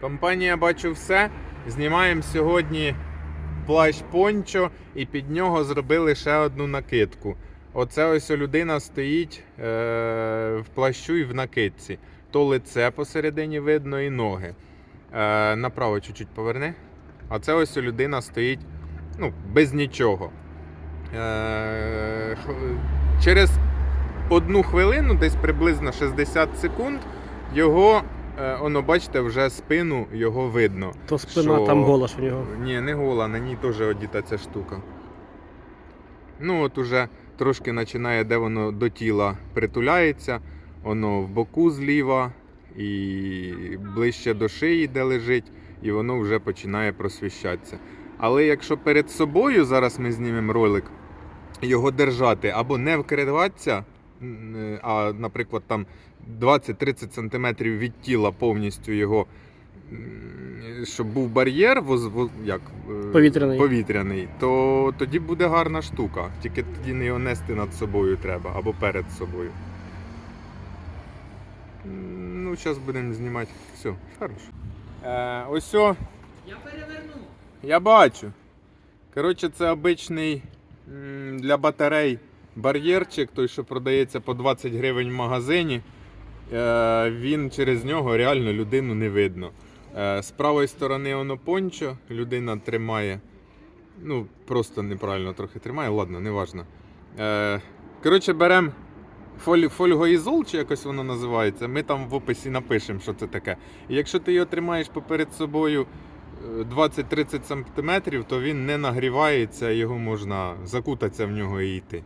Компанія бачу все. Знімаємо сьогодні плащ пончо і під нього зробили ще одну накидку. Оце ось людина стоїть е, в плащу і в накидці. То лице посередині видно і ноги. Е, направо чуть-чуть поверни. А це ось людина стоїть ну, без нічого. Е, через одну хвилину, десь приблизно 60 секунд, його, е, воно, бачите, вже спину його видно. То спина Що? там гола ж у нього. Ні, не гола, на ній теж одіта ця штука. Ну, от уже трошки починає, де воно до тіла притуляється, воно в боку зліва і ближче до шиї, де лежить, і воно вже починає просвіщатися. Але якщо перед собою, зараз ми знімемо ролик, його держати або не вкриватися, е, а, наприклад, там 20-30 см від тіла повністю його, щоб був бар'єр, воз, воз- як, е, Повітряний. повітряний, то тоді буде гарна штука. Тільки тоді не його нести над собою треба або перед собою. Ну, зараз будемо знімати. Все, хорошо. Е, ось Я переверну. я бачу. Коротше, це обичний для батарей бар'єрчик, той, що продається по 20 гривень в магазині. Е, Він через нього реально людину не видно. Е, З правої сторони воно пончо, людина тримає. Ну, просто неправильно трохи тримає, ладно, неважно. Е, Коротше, беремо фоль, фольгоізол, чи якось воно називається. Ми там в описі напишемо, що це таке. І якщо ти його тримаєш поперед собою е, 20-30 см, то він не нагрівається, його можна закутатися в нього і йти.